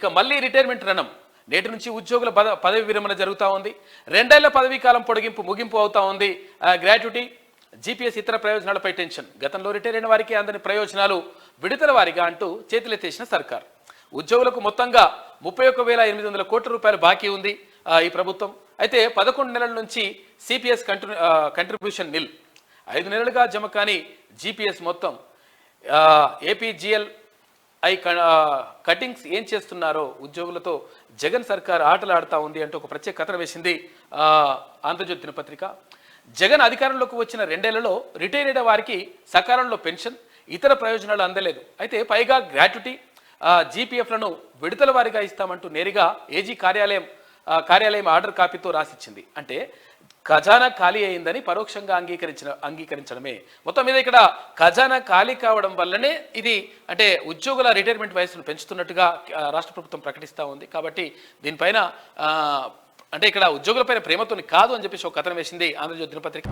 ఇక మళ్ళీ రిటైర్మెంట్ రణం. నేటి నుంచి ఉద్యోగుల పద పదవి విరమణ జరుగుతూ ఉంది. రెండేళ్ళ పదవీ కాలం పొడిగింపు ముగింపు అవుతా ఉంది. గ్రాట్యుటీ జీపీఎస్ ఇతర ప్రయోజనాలపై టెన్షన్. గతంలో రిటైర్ అయిన వారికి అందని ప్రయోజనాలు విడుదల వారిగా అంటూ చేతులెత్తేసిన సర్కార్. ఉద్యోగులకు మొత్తంగా ముప్పై ఒక్క వేల ఎనిమిది వందల కోట్ల రూపాయలు బాకీ ఉంది ఈ ప్రభుత్వం. అయితే పదకొండు నెలల నుంచి సిపిఎస్ కంట్రి కంట్రిబ్యూషన్ నిల్ ఐదు నెలలుగా జమ కాని జీపీఎస్ మొత్తం ఏపీజిఎల్ ఐ కటింగ్స్ ఏం చేస్తున్నారో ఉద్యోగులతో జగన్ సర్కార్ ఆటలాడుతూ ఉంది అంటూ ఒక ప్రత్యేక కథన వేసింది ఆంధ్రజ్యోతి దినపత్రిక. జగన్ అధికారంలోకి వచ్చిన రెండేళ్ళలో రిటైర్ అయిన వారికి సకాలంలో పెన్షన్ ఇతర ప్రయోజనాలు అందలేదు. అయితే పైగా గ్రాట్యుటీ జీపీఎఫ్లను విడుదల వారిగా ఇస్తామంటూ నేరుగా ఏజీ కార్యాలయం కార్యాలయం ఆర్డర్ కాపీతో రాసిచ్చింది. అంటే ఖజానా ఖాళీ అయిందని పరోక్షంగా అంగీకరించిన అంగీకరించడమే. మొత్తం మీద ఇక్కడ ఖజానా ఖాళీ కావడం వల్లనే ఇది అంటే ఉద్యోగుల రిటైర్మెంట్ వయసును పెంచుతున్నట్టుగా రాష్ట్ర ప్రభుత్వం ప్రకటిస్తూ ఉంది. కాబట్టి దీనిపైన అంటే ఇక్కడ ఉద్యోగులపైన ప్రేమతోని కాదు అని చెప్పేసి ఒక కథనం వేసింది ఆంధ్రజ్యోతి దినపత్రిక.